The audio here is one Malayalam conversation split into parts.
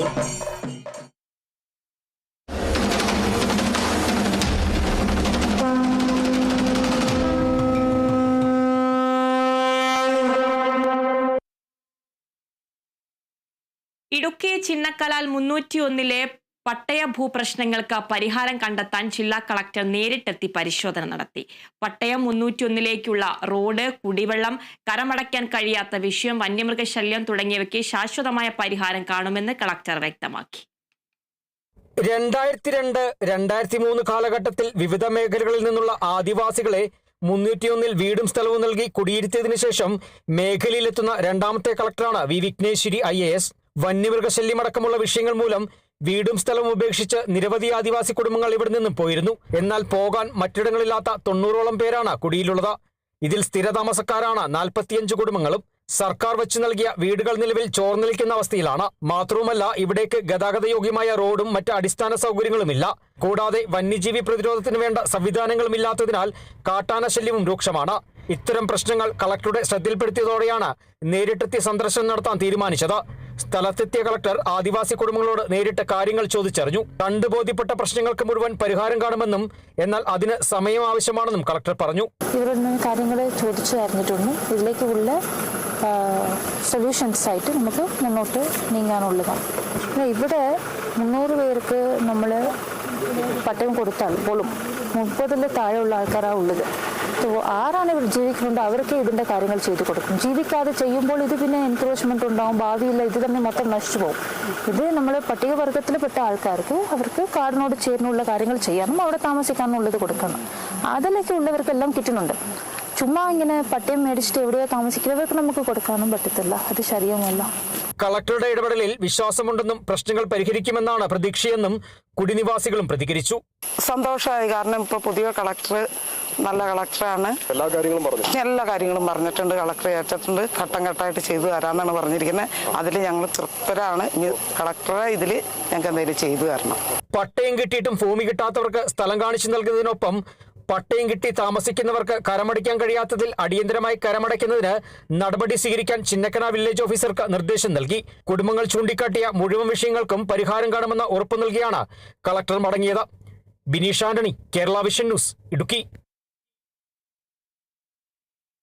കണ്ണൂർ ഇടുക്കി ചിന്നക്കലാൽ മുന്നൂറ്റിയൊന്നിലെ പട്ടയ ഭൂപ്രശ്നങ്ങൾക്ക് പരിഹാരം കണ്ടെത്താൻ ജില്ലാ കളക്ടർ നേരിട്ടെത്തി പരിശോധന നടത്തി. പട്ടയം മുന്നൂറ്റിയൊന്നിലേക്കുള്ള റോഡ് കുടിവെള്ളം കരമടയ്ക്കാൻ കഴിയാത്ത വിഷയം വന്യമൃഗശല്യം തുടങ്ങിയവയ്ക്ക് ശാശ്വതമായ പരിഹാരം കാണുമെന്ന് കളക്ടർ വ്യക്തമാക്കി. രണ്ടായിരത്തി രണ്ട് രണ്ടായിരത്തി മൂന്ന് കാലഘട്ടത്തിൽ വിവിധ മേഖലകളിൽ നിന്നുള്ള ആദിവാസികളെ മുന്നൂറ്റിയൊന്നിൽ വീടും സ്ഥലവും നൽകി കുടിയിരുത്തിയതിനു ശേഷം മേഖലയിലെത്തുന്ന രണ്ടാമത്തെ കളക്ടറാണ് V Vighneshwari I A S. വന്യമൃഗശല്യമടക്കമുള്ള വിഷയങ്ങൾ മൂലം വീടും സ്ഥലവും ഉപേക്ഷിച്ച് നിരവധി ആദിവാസി കുടുംബങ്ങൾ ഇവിടെ നിന്നും പോയിരുന്നു. എന്നാൽ പോകാൻ മറ്റിടങ്ങളില്ലാത്ത തൊണ്ണൂറോളം പേരാണ് കുടിയിലുള്ളത്. ഇതിൽ സ്ഥിരതാമസക്കാരാണ് നാൽപ്പത്തിയഞ്ച് കുടുംബങ്ങളും. സർക്കാർ വെച്ച് നൽകിയ വീടുകൾ നിലവിൽ ചോർന്നിരിക്കുന്ന അവസ്ഥയിലാണ്. മാത്രവുമല്ല ഇവിടേക്ക് ഗതാഗതയോഗ്യമായ റോഡും മറ്റ് അടിസ്ഥാന സൗകര്യങ്ങളുമില്ല. കൂടാതെ വന്യജീവി പ്രതിരോധത്തിന് വേണ്ട സംവിധാനങ്ങളും ഇല്ലാത്തതിനാൽ കാട്ടാന ശല്യവും രൂക്ഷമാണ്. ഇത്തരം പ്രശ്നങ്ങൾ കളക്ടറുടെ ശ്രദ്ധയിൽപ്പെടുത്തിയതോടെയാണ് നേരിട്ടെത്തി സന്ദർശനം നടത്താൻ തീരുമാനിച്ചത്. സ്ഥലത്തെത്തിയ കളക്ടർ ആദിവാസി കുടുംബങ്ങളോട് നേരിട്ട് കാര്യങ്ങൾ ചോദിച്ചറിഞ്ഞു. കണ്ടു ബോധ്യപ്പെട്ട പ്രശ്നങ്ങൾക്ക് മുഴുവൻ പരിഹാരം കാണുമെന്നും എന്നാൽ അതിന് സമയം ആവശ്യമാണെന്നും കളക്ടർ പറഞ്ഞു. അറിഞ്ഞിട്ടുണ്ട്. ഇതിലേക്കുള്ള സൊല്യൂഷൻസ് ആയിട്ട് നമുക്ക് മുന്നോട്ട് നീങ്ങാനുള്ളതാണ്. ഇവിടെ മുന്നൂറ് പേർക്ക് നമ്മൾ പട്ടയം കൊടുത്താൽ പോലും മുപ്പതിൽ താഴെയുള്ള ആൾക്കാരാണ് ഉള്ളത്. ആരാണ് ഇവർ ജീവിക്കുന്നുണ്ട്? അവർക്ക് ഇതിന്റെ കാര്യങ്ങൾ ചെയ്തു കൊടുക്കും. ജീവിക്കാതെ ചെയ്യുമ്പോൾ ഇത് പിന്നെ എൻക്രോച്ച്മെന്റ് ഉണ്ടാവും ഭാവിയില്ല ഇത് തന്നെ മൊത്തം നശിച്ചു പോകും. ഇത് നമ്മൾ പട്ടികവർഗത്തിൽപ്പെട്ട ആൾക്കാർക്ക് അവർക്ക് കാടിനോട് ചേർന്നുള്ള കാര്യങ്ങൾ ചെയ്യാനും അവിടെ താമസിക്കാനുള്ളത് കൊടുക്കണം. അതിലേക്ക് ഉള്ളവർക്കെല്ലാം കിട്ടുന്നുണ്ട്. ചുമ്മാ ഇങ്ങനെ പട്ടയം മേടിച്ചിട്ട് എവിടെയോ താമസിക്കുന്നവർക്ക് നമുക്ക് കൊടുക്കാനും പറ്റത്തില്ല. അത് ശരിയുമല്ല കളക്ടറുടെ ഇടപെടലിൽ വിശ്വാസമുണ്ടെന്നും പ്രശ്നങ്ങൾ പരിഹരിക്കുമെന്നാണ് പ്രതീക്ഷയെന്നും കുടിനിവാസികളും പ്രതികരിച്ചു. സന്തോഷമായി. കാരണം ഇപ്പോൾ പുതിയ കളക്ടർ നല്ല കളക്ടറാണ്. എല്ലാ കാര്യങ്ങളും പറഞ്ഞു. എല്ലാ കാര്യങ്ങളും പറഞ്ഞിട്ടുണ്ട്. കളക്ടർ ഏറ്റിട്ടുണ്ട് ഘട്ടം ഘട്ടമായിട്ട് ചെയ്തു തരാമെന്നാണ് പറഞ്ഞിരിക്കുന്നത്. അതിൽ ഞങ്ങൾ തൃപ്തരാണ്. ഇനി കളക്ടറെ ഇതിൽ ഞങ്ങൾക്ക് എന്തെങ്കിലും ചെയ്തു തരണം. പട്ടയം കിട്ടിയിട്ടും ഭൂമി കിട്ടാത്തവർക്ക് സ്ഥലം കാണിച്ചു നൽകുന്നതിനൊപ്പം പട്ടയം കിട്ടി താമസിക്കുന്നവർക്ക് കരമടയ്ക്കാൻ കഴിയാത്തതിൽ അടിയന്തരമായി കരമടയ്ക്കുന്നതിന് നടപടി സ്വീകരിക്കാൻ ചിന്നക്കന വില്ലേജ് ഓഫീസർക്ക് നിർദ്ദേശം നൽകി. കുടുംബങ്ങൾ ചൂണ്ടിക്കാട്ടിയ മുഴുവൻ വിഷയങ്ങൾക്കും പരിഹാരം കാണുമെന്ന ഉറപ്പു നൽകിയാണ് കളക്ടർ മടങ്ങിയത്. Bineesh Antony Kerala vision news Idukki.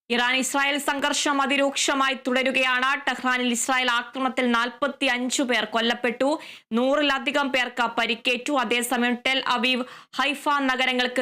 Iran Israel സംഘർഷം അതിരൂക്ഷമായി തുടരുകയാണ്. ടെഹ്റാനിൽ ഇസ്രായേൽ ആക്രമണത്തിൽ നാൽപ്പത്തി അഞ്ചു പേർ കൊല്ലപ്പെട്ടു. നൂറിലധികം പേർക്ക് പരിക്കേറ്റു. അതേസമയം ടെൽ അവീവ് ഹൈഫ നഗരങ്ങൾക്ക്